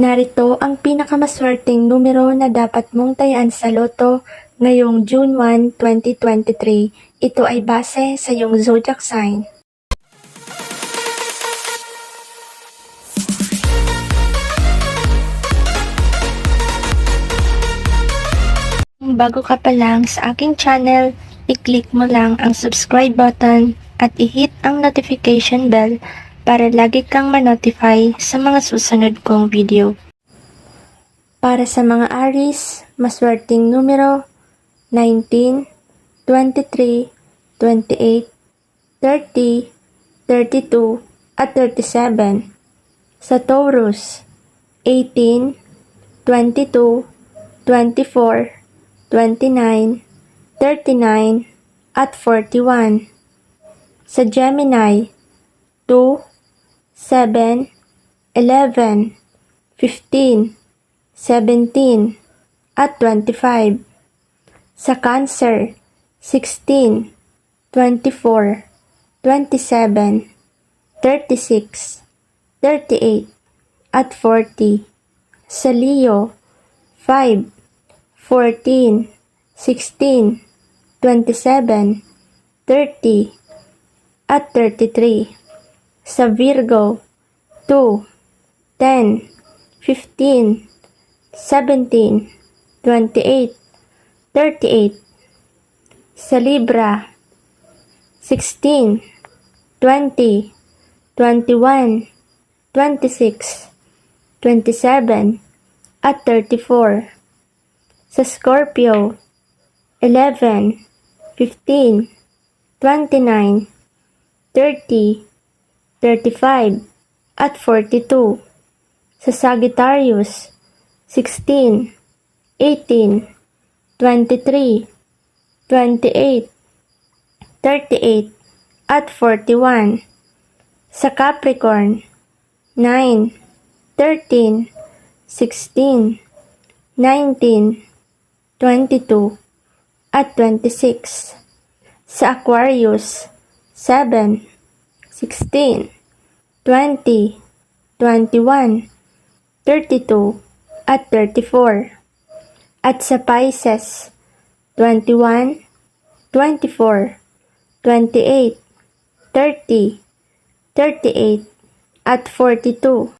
Narito ang pinakamaswerteng numero na dapat mong tayaan sa loto ngayong June 1, 2023. Ito ay base sa iyong zodiac sign. Bago ka pa lang sa aking channel, i-click mo lang ang subscribe button at i-hit ang notification bell para lagi kang ma-notify sa mga susunod kong video. Para sa mga Aris, maswerteng numero 19, 23, 28, 30, 32, at 37. Sa Taurus, 18, 22, 24, 29, 39, at 41. Sa Gemini, 2, 7, 11, 15, 17, at 25. Sa Cancer, 16, 24, 27, 36, 38, at 40. Sa Leo, 5, 14, 16, 27, 30, at 33. Sa Virgo, 2, 10, 15, 17, 28, 38. Sa Libra, 16, 20, 21, 26, 27, at 34. Sa Scorpio, 11, 15, 29, 30, 35, at 42. Sa Sagittarius, 16, 18, 23, 28, 38, at 41. Sa Capricorn, 9, 13, 16, 19, 22, at 26. Sa Aquarius, 7, 16, 20, 21, 32, at 34. At sa Pisces, 21, 24, 28, 30, 38, at 42.